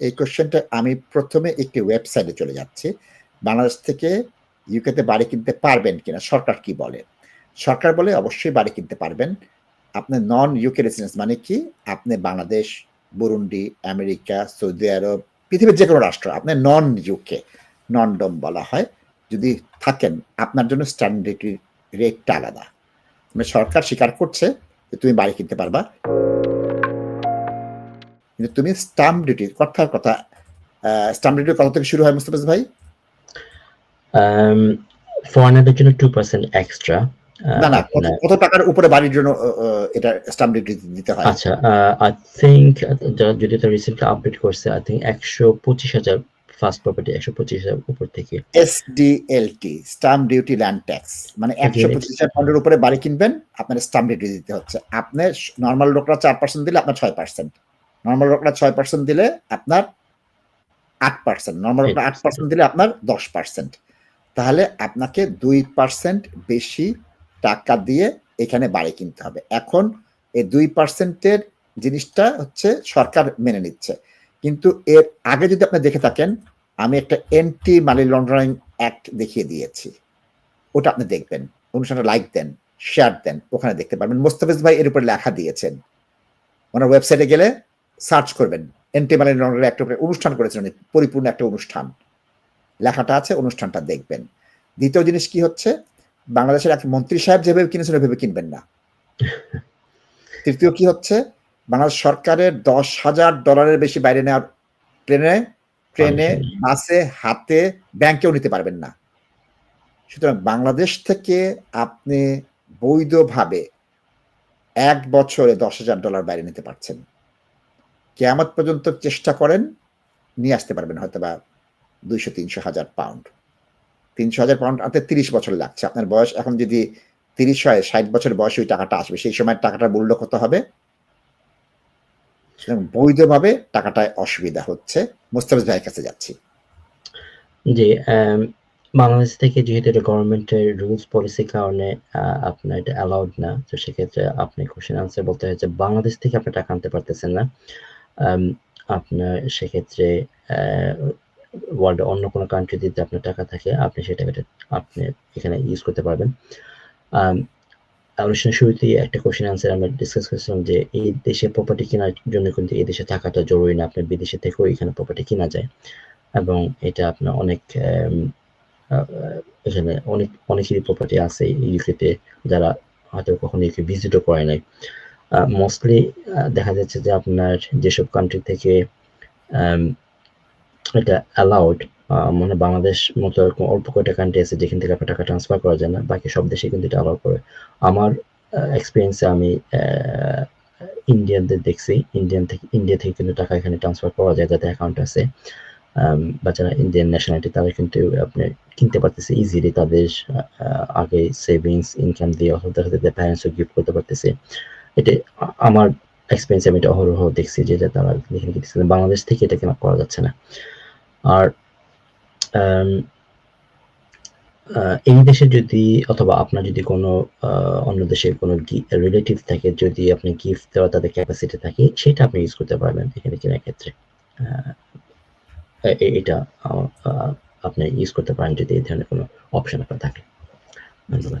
এই কোশ্চেনটা আমি প্রথমে একটি ওয়েবসাইটে চলে যাচ্ছি। বাংলাদেশ থেকে ইউকেতে বাড়ি কিনতে পারবেন কিনা? সরকার কি বলে? সরকার বলে অবশ্যই বাড়ি কিনতে পারবেন। আপনার নন ইউকে রেসিডেন্স মানে কি? আপনি Bangladesh, Burundi, America, Saudi Arab, পৃথিবীর যেকোনো রাষ্ট্র, আপনি নন ইউকে, নন ডোম বলা হয়। যদি থাকেন আপনার জন্য স্ট্যাম্প ডিউটি রেটটা আলাদা। মানে সরকার স্বীকার করছে যে তুমি বাড়ি কিনতে পারবা। কিন্তু তুমি স্টাম্প ডিউটি কথার কথা স্টাম্প ডিউটি কত থেকে শুরু হয় মুস্তাফিজ ভাই? ফরেনারদের জন্য 2% এক্সট্রা। না, না কত, টাকার উপরে বাড়ির জন্য এটা স্টাম্প ডিউটি দিতে হয়? আচ্ছা, আই থিংক যদি এটা রিসেন্টলি আপডেট করছে, আই থিংক ১২৫,০০০ ফার্স্ট প্রপার্টি ১২৫,০০০ উপর থেকে। SDLT stamp duty land tax. মানে এগেইন ১২৫,০০০ পাউন্ডের উপরে বাড়ি কিনবেন, আপনার স্টাম্প ডিউটি দিতে হচ্ছে। আপনার নরমাল লোকরা ৪% দিলে আপনার ৬%। নরমাল লোকরা ৬% দিলে আপনার ৮%। নরমাল লোকরা 8% দিলে আপনার 10%। তাহলে আপনাকে দুই পার্সেন্ট বেশি টাকা দিয়ে এখানে বাড়ি কিনতে হবে। এখন এই দুই পার্সেন্টের জিনিসটা হচ্ছে সরকার মেনে নিচ্ছে। কিন্তু এর আগে যদি আপনি দেখে থাকেন, আমি একটা এন্টি মানি লন্ডারিং অ্যাক্ট দেখিয়ে দিয়েছি। ওটা আপনি দেখবেন। অনুষ্ঠানটা লাইক দেন, শেয়ার দেন। ওখানে দেখতে পারবেন। মোস্তাফিজ ভাই এর উপরে লেখা দিয়েছেন। ওনার ওয়েবসাইটে গেলে সার্চ করবেন। এন্টি লন্ডারিং অ্যাক্ট এর অনুষ্ঠান করেছেন উনি। পরিপূর্ণ একটা অনুষ্ঠান। লেখাটা আছে, অনুষ্ঠানটা দেখবেন। দ্বিতীয় জিনিস কি হচ্ছে? বাংলাদেশের এক মন্ত্রী সাহেব যেভাবে কিনেছেন ওইভাবে কিনবেন না। তৃতীয় কি হচ্ছে? বাংলাদেশ সরকারের দশ হাজার ডলারের বেশি বাইরে নেওয়ার ট্রেনে ট্রেনে, বাসে, হাতে, ব্যাংকেও নিতে পারবেন না। সুতরাং বাংলাদেশ থেকে আপনি বৈধভাবে এক বছরে $১০,০০০ বাইরে নিতে পারছেন। কেয়ামত পর্যন্ত চেষ্টা করেন, নিয়ে আসতে পারবেন হয়তো বা দুইশো তিনশো হাজার পাউন্ড। তিনশো হাজার পাউন্ড আনতে ৩০ বছর লাগছে। আপনার বয়স এখন যদি ৩০ হয়, ৬০ বছর বয়সে ওই টাকাটা আসবে। সেই সময় টাকাটার মূল্য কত হবে? বৈধভাবে টাকাটায় অসুবিধা হচ্ছে। মোস্তাফিজ ভাইয়ের কাছে যাচ্ছি। জি, বাংলাদেশ থেকে যেহেতু এটা গভর্নমেন্টের রুলস পলিসির কারণে আপনার এটা অ্যালাউড না। তো সেক্ষেত্রে আপনি কোয়েশ্চেন আনসার বলতে হয়েছে বাংলাদেশ থেকে আপনি টাকা আনতে পারতেছেন না। আপনার সেক্ষেত্রে ওয়ার্ল্ডের অন্য কোনো কান্ট্রি যদি আপনার টাকা থাকে, আপনি টাকাটা আপনি এখানে ইউজ করতে পারবেন। অনুষ্ঠানের শুরুতেই একটা কোয়েশ্চেন আনসার আমরা ডিসকাস করেছিলাম যে এই দেশে প্রপার্টি কেনার জন্য কিন্তু এই দেশে থাকাটা জরুরি না। আপনার বিদেশে থেকেও এখানে প্রপার্টি কিনা যায়। এবং এটা আপনার অনেক এখানে অনেক অনেকেরই প্রপার্টি আছে ইউকেতে যারা হয়তো কখনো ইউকে ভিজিটও করে নাই। মোস্টলি দেখা যাচ্ছে যে আপনার যেসব কান্ট্রি থেকে এটা অ্যালাউড মানে বাংলাদেশ মতো এরকম অল্প কয়েকটা কান্ট্রি আছে যেখান থেকে আপনার টাকা ট্রান্সফার করা যায় না। বাকি সব দেশে কিন্তু এটা অ্যালাউ করে। আমার এক্সপিরিয়েন্সে আমি ইন্ডিয়ানদের দেখছি। ইন্ডিয়ান থেকে ইন্ডিয়া থেকে কিন্তু টাকা এখানে ট্রান্সফার করা যায় যাদের অ্যাকাউন্ট আছে। বা যারা ইন্ডিয়ান ন্যাশনালিটি তারা কিন্তু আপনি কিনতে পারতেছে ইজিলি তাদের আগে সেভিংস, ইনকাম দিয়ে অথবা তাদের প্যারেন্টস ও গিফট করতে পারতেছে। এটা আমার এক্সপেরিয়েন্স আমি এটা অহরহ দেখছি যে এটা তারা এখানে কিনতেছে। বাংলাদেশ থেকে এটা কেনা করা যাচ্ছে না। আর এই দেশে যদি অথবা আপনার যদি কোনো অন্য দেশের কোনো রিলেটিভ থাকে, যদি আপনি গিফট দেওয়ার তাদের ক্যাপাসিটি থাকে, সেটা আপনি ইউজ করতে পারবেন এখানে কেনার ক্ষেত্রে। এটা আপনি ইউজ করতে পারেন যদি এই ধরনের কোনো অপশন আপনার থাকে। ধন্যবাদ।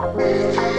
Thank you.